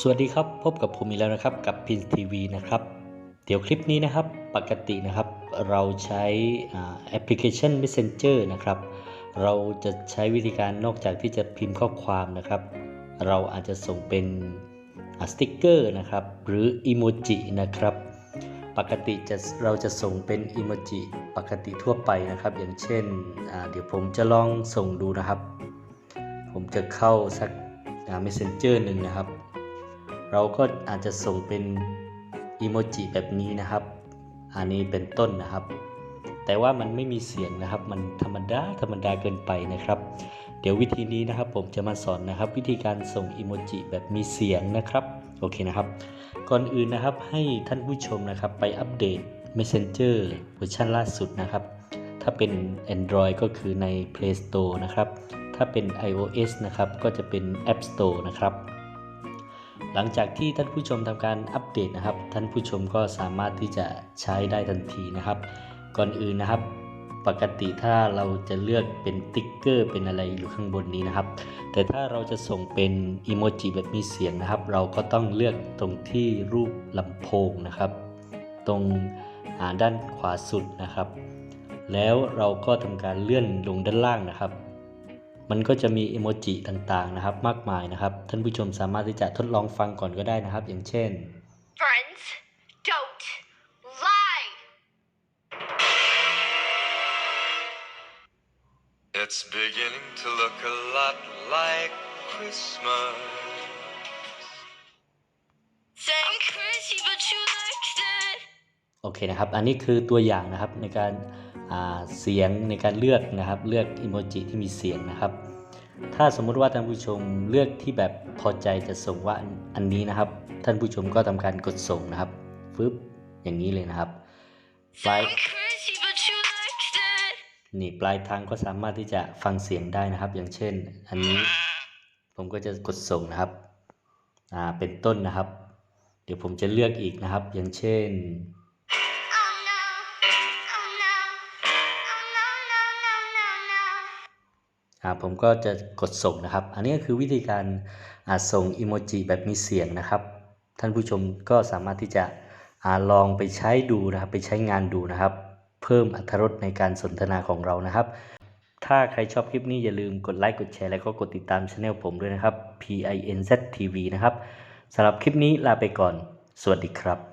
สวัสดีครับพบกับผมอีกแล้วนะครับกับพินทีวีนะครับ เดี๋ยวคลิปนี้นะครับปกตินะครับเราใช้แอปพลิเคชัน Messenger นะครับ เราจะใช้วิธีการนอกจากที่จะพิมพ์ข้อความนะครับ เราอาจจะส่งเป็นสติกเกอร์นะครับหรืออีโมจินะครับปกติจะเราจะส่งเป็นอีโมจิปกติทั่วไปนะครับ อย่างเช่นเดี๋ยวผมจะลองส่งดูนะครับ ผมจะเข้าสัก messenger หนึ่งนะครับ เราก็อาจจะส่งเป็นอีโมจิแบบนี้นะครับ อันนี้เป็นต้นนะครับ แต่ว่ามันไม่มีเสียงนะครับ มันธรรมดาธรรมดาเกินไปนะครับ เดี๋ยววิธีนี้นะครับผมจะมาสอนนะครับ วิธีการส่งอีโมจิแบบมีเสียงนะครับโอเคนะครับ ก่อนอื่นนะครับให้ท่านผู้ชมนะครับไปอัปเดต Messenger เวอร์ชันล่าสุดนะครับ ถ้าเป็น Android ก็คือใน Play Store นะครับ ถ้าเป็น iOS นะครับก็จะเป็น App Store นะครับ หลังจากที่ท่านผู้ชมทำการอัปเดตนะครับ ท่านผู้ชมก็สามารถที่จะใช้ได้ทันทีนะครับ ก่อนอื่นนะครับ ปกติถ้าเราจะเลือกเป็นติ๊กเกอร์เป็นอะไรอยู่ข้างบนนี้นะครับ แต่ถ้าเราจะส่งเป็นอีโมจิแบบมีเสียงนะครับ เราก็ต้องเลือกตรงที่รูปลำโพงนะครับ ตรงอ่าด้านขวาสุดนะครับ แล้วเราก็ทำการเลื่อนลงด้านล่างนะครับ มันก็จะมีอีโมจิต่างๆนะครับ มากมายนะครับ ท่านผู้ชมสามารถที่จะทดลองฟังก่อนก็ได้นะครับ อย่างเช่น Friends, don't lie. It's beginning to look a lot like Christmas. I'm crazy, but you liked it. โอเคนะครับ อันนี้คือตัวอย่างนะครับในการอ่า เสียงในการเลือกนะครับ เลือกอีโมจิที่มีเสียงนะครับ ถ้าสมมุติว่าท่านผู้ชมเลือกที่แบบพอใจจะส่งว่าอันนี้นะครับ ท่านผู้ชมก็ทำการกดส่งนะครับฟึบอย่างนี้เลยนะครับปลายนี่ปลายทางก็สามารถที่จะฟังเสียงได้นะครับ อย่างเช่น อันนี้ผมก็จะกดส่งนะครับอ่าเป็นต้นนะครับ เดี๋ยวผมจะเลือกอีกนะครับ อย่างเช่น ผมก็จะกดส่งนะครับ อันนี้ก็คือวิธีการอาส่งอีโมจิแบบมีเสียงนะครับ ท่านผู้ชมก็สามารถที่จะอาลองไปใช้ดูนะครับ ไปใช้งานดูนะครับ เพิ่มอรรถรสในการสนทนาของเรานะครับ ถ้าใครชอบคลิปนี้อย่าลืมกดไลค์กดแชร์แล้วก็กดติดตามช anel ผมด้วยนะครับ PINZ TV นะครับสำหรับคลิปนี้ลาไปก่อน สวัสดีครับ